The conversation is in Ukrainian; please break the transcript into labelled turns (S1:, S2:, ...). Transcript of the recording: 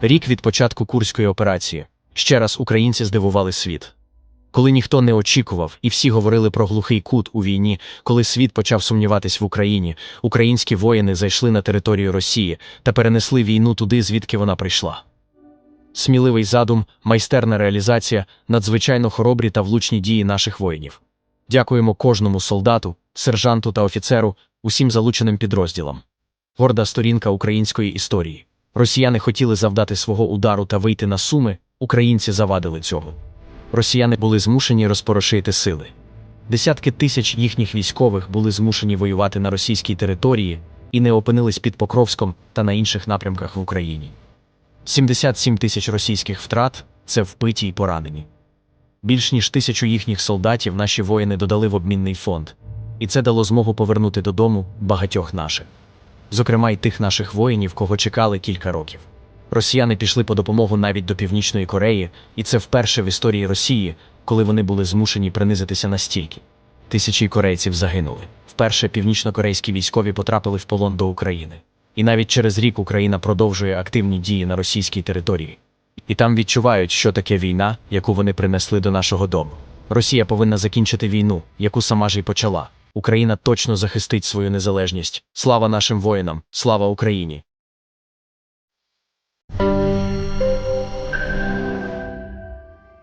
S1: Рік від початку курської операції. Ще раз українці здивували світ. Коли ніхто не очікував, і всі говорили про глухий кут у війні, коли світ почав сумніватись в Україні, українські воїни зайшли на територію Росії та перенесли війну туди, звідки вона прийшла. Сміливий задум, майстерна реалізація, надзвичайно хоробрі та влучні дії наших воїнів. Дякуємо кожному солдату, сержанту та офіцеру, усім залученим підрозділам. Горда сторінка української історії. Росіяни хотіли завдати свого удару та вийти на суми, українці завадили цього. Росіяни були змушені розпорошити сили. Десятки тисяч їхніх військових були змушені воювати на російській території і не опинились під Покровськом та на інших напрямках в Україні. 77 тисяч російських втрат це вбиті й поранені. Більш ніж тисячу їхніх солдатів наші воїни додали в обмінний фонд, і це дало змогу повернути додому багатьох наших, зокрема й тих наших воїнів, кого чекали кілька років. Росіяни пішли по допомогу навіть до Північної Кореї, і це вперше в історії Росії, коли вони були змушені принизитися настільки. Тисячі корейців загинули. Вперше північнокорейські військові потрапили в полон до України. І навіть через рік Україна продовжує активні дії на російській території. І там відчувають, що таке війна, яку вони принесли до нашого дому. Росія повинна закінчити війну, яку сама ж і почала. Україна точно захистить свою незалежність. Слава нашим воїнам, слава Україні!